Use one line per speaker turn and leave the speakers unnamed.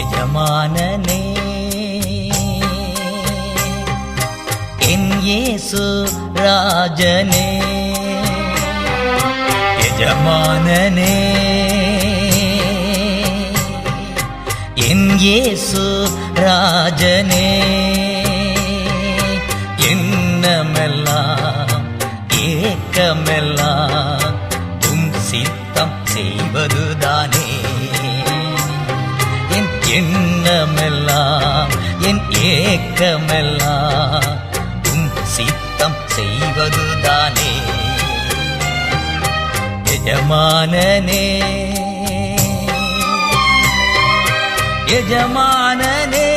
எஜமானனே என் இயேசு ராஜனே. எஜமானனே என் இயேசு ராஜனே. என்னமெல்லாம் ஏக்கமெல்லாம் உம் சித்தம் செய்வதுதானே. எண்ணமெல்லாம் என் ஏக்கமெல்லாம் உன் சித்தம் செய்வதுதானே. எஜமானனே எஜமானனே.